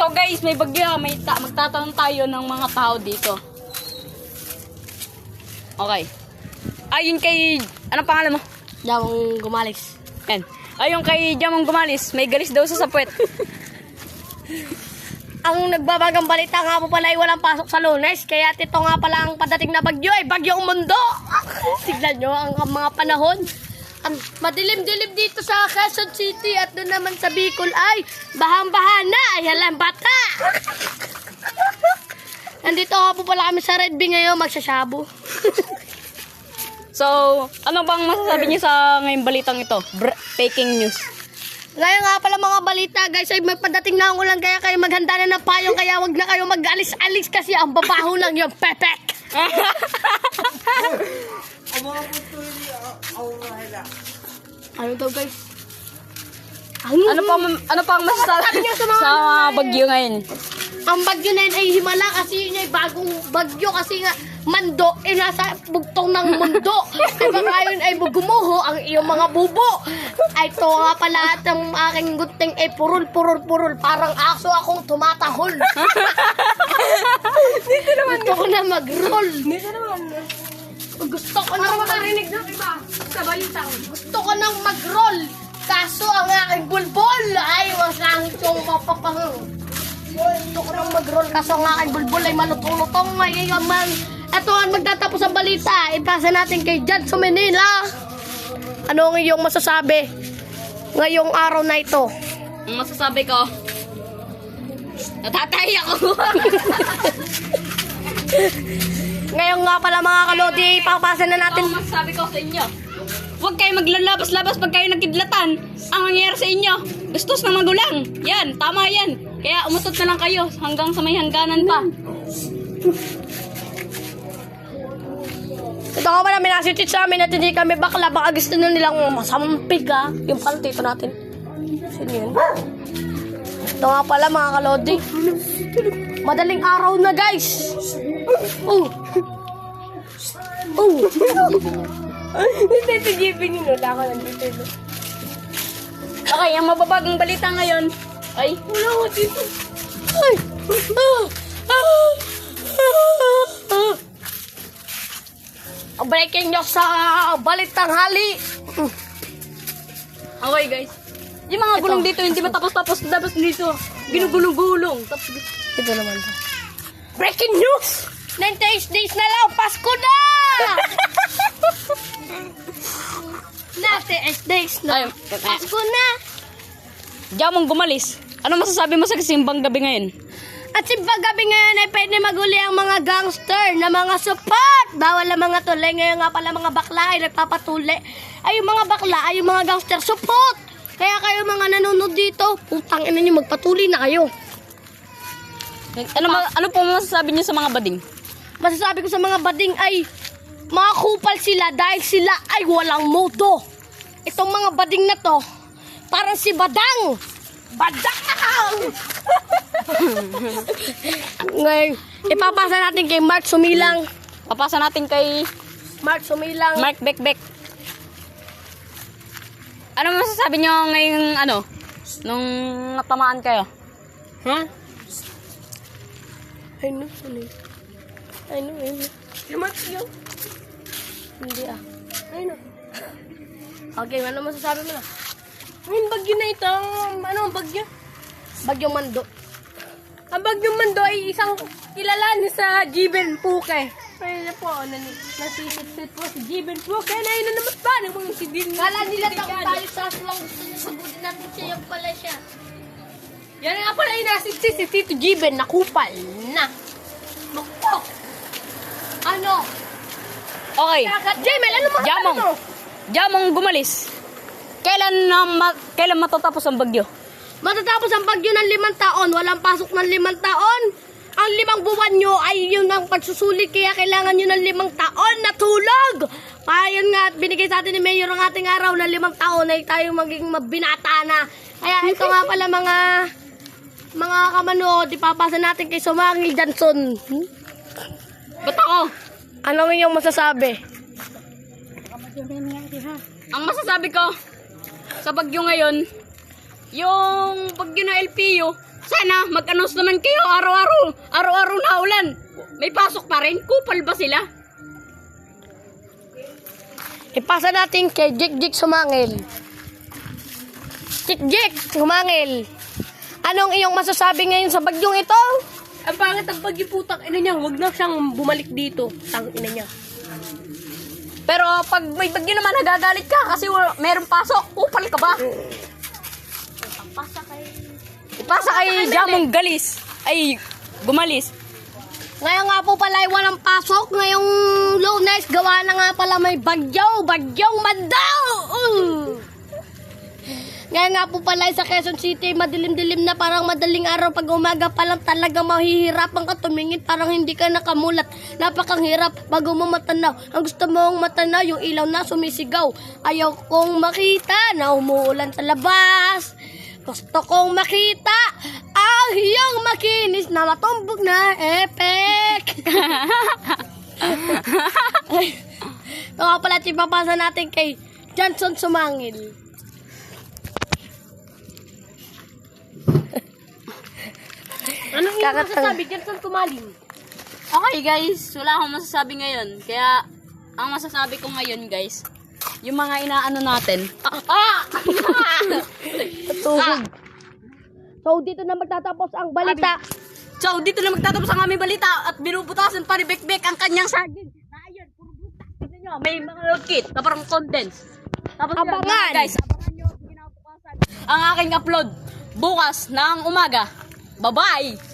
So guys, may bagyo, may ta magtatanong tayo ng mga tao dito. Okay. Ayun kay, anong pangalan mo? Yung gumalis. Yan. Ayun kay Jamong Gumalis, may galis daw sa sapwet. Ang nagbabagang balita nga po pala ay walang pasok sa lunes. Kaya ito nga pala ang padating na bagyo ay bagyong mundo. Tignan nyo ang ang mga panahon. Ang madilim-dilim dito sa Quezon City at doon naman sa Bicol ay bahang-baha na. Ay halang bata. Nandito nga po pala kami sa Red Bee ngayon magsasabo. So, ano bang masasabi niyo sa ngayong balitang ito? Br- faking news. Ngayon nga pala mga balita guys ay magpadating na ang ulan kaya kayo maghanda na ng payong kaya wag na kayo mag-alis-alis kasi ang babaho lang yung pepek. Ano daw guys? Ano? Ano pa ano pang masasabi niyo sa mga- sa bagyo ngayon? Ang bagyo na yun ay himala kasi yun ay bagong bagyo kasi nga mando eh nasa bugtong ng mundo. diba ngayon ay gumuho ang iyong mga bubo. Ay to nga pala at ang aking gunting ay purul purul purul parang aso akong tumatahol. Dito naman. Gusto ko na mag-roll. Dito naman. Gusto ko na makarinig ng iba sa balitang. Gusto ko nang mag-roll. Kaso ang aking bulbol ay masangit yung mapapahang. Gusto ko nang mag-roll kaso ang aking bulbol ay malutong-lutong ngayon man. Ito ang magtatapos ang balita. Ipasa natin kay Judge sa Manila. Ano ang iyong masasabi ngayong araw na ito? Ang masasabi ko, natatay ako. Ngayon nga pala mga kalodi, ipapasa na natin. Ang masasabi ko sa inyo, huwag kayo maglalabas-labas pag kayo nagkidlatan. Ang mangyayari sa inyo, gastos ng magulang. Yan, tama yan. Kaya umutot na lang kayo hanggang sa may hangganan pa. Ito nga pala, may nasitit sa amin at hindi kami bakla. Baka gusto na nilang masampig ha. Yung pala tito natin. Sino yun? Ito nga pala mga kalodi. Madaling araw na guys. Oh. Oh. Hindi ito gipin yun. Wala ko nandito. Okay, ang mababagang balita ngayon ay Wala ko dito. Ay. Ah. Ah. Ah. Ang breaking news sa balitang hali. Okay guys. Yung mga gulong dito, hindi matapos-tapos. Tapos dito, ginugulong-gulong. Tapos Ito naman? Breaking news! 98 days na lang, Pasko na! 98 days na, Ay, Pasko na! Jamong gumalis. Ano masasabi mo sa kasimbang gabi ngayon? At si gabi ngayon ay pwede maguli ang mga gangster na mga support. Bawal ang mga tulay. Ngayon nga pala mga bakla ay nagpapatuli. Ay yung mga bakla ay yung mga gangster support. Kaya kayo mga nanonood dito, putang ina nyo, magpatuloy na kayo. Ano, ano po masasabi niyo sa mga bading? Masasabi ko sa mga bading ay mga kupal sila dahil sila ay walang modo. Itong mga bading na to, parang si Badang. Badang! Ngayon, ipapasa natin kay Mark Sumilang. Papasa natin kay Mark Sumilang. Mark Bekbek. Ano masasabi niyo ngayong ano? Nung natamaan kayo? Ha? Ay no, ano yun? Yung yun? Hindi ah. Ay no. Okay, ano masasabi mo na? Ay, bagyo na ito. Ano ang bagyo? Bagyong Mando. Ang bagyong Mando ay isang kilala sa Jiben Puke. Ay na po, nan nasisit po si Jiben Puke na yun na naman pa ng mga sidin. Kala nila tayo sa lang gusto niya sabutin natin siya yung pala siya. Yan nga pala inasitsi si Tito Jiben na kupal na. Makpok! Ano? Okay. Jemel, ano mo? Jamong. Ano? Jamong gumalis. Kailan na ma- kailan matatapos ang bagyo? Matatapos ang bagyo ng limang taon, walang pasok ng limang taon. Ang limang buwan nyo ay yun ang pagsusulit, kaya kailangan nyo ng limang taon na tulog. Kaya yun nga, binigay sa atin ni Mayor ang ating araw na limang taon ay tayo maging mabinata na. Kaya ito nga pala mga mga kamanood, ipapasa natin kay Sumangi Johnson. Hmm? Ba't ako? Ano yung masasabi? Ang masasabi ko sa bagyo ngayon, yung bagyo na LPU, sana mag-announce naman kayo araw-araw. Araw-araw na ulan. May pasok pa rin. Kupal ba sila? Ipasa natin kay Jik Jik Sumangil. Jik Jik Sumangil. Anong iyong masasabi ngayon sa bagyong ito? Ang pangit ang pagiputang ina niya. Huwag na siyang bumalik dito. Tang ina niya. Pero pag may bagyo naman, nagagalit ka kasi meron pasok. Kupal ka ba? Ipasa kay Jamong Galis. Ay, gumalis. Ngayon nga po pala ay walang pasok. Ngayong lunes, gawa na nga pala may bagyo. Bagyong mandaw! Uh! Ngayon nga po pala sa Quezon City, madilim-dilim na parang madaling araw. Pag umaga pa lang talaga mahihirapan ka tumingin. Parang hindi ka nakamulat. Napakang hirap bago mo matanaw. Ang gusto mong matanaw, yung ilaw na sumisigaw. Ayaw kong makita na umuulan sa labas. Gusto kong makita ang iyong makinis na matumbog na epek. Ito nga pala tipapasa natin kay Johnson Sumangil. Anong iyong Kakatang- masasabi, Johnson Kumaling? Okay guys, wala akong masasabi ngayon. Kaya, ang masasabi ko ngayon guys, yung mga inaano natin. Ah! ah! Tuhog. So, dito na magtatapos ang balita. So, dito na magtatapos ang aming balita at binubutasan pa ni Bekbek ang kanyang saging. Na ayun, puro butas. Tignan nyo, may mga load kit na parang condense. Tapos Abangan! mga guys, abangan nyo ang aking upload bukas ng umaga. Bye-bye!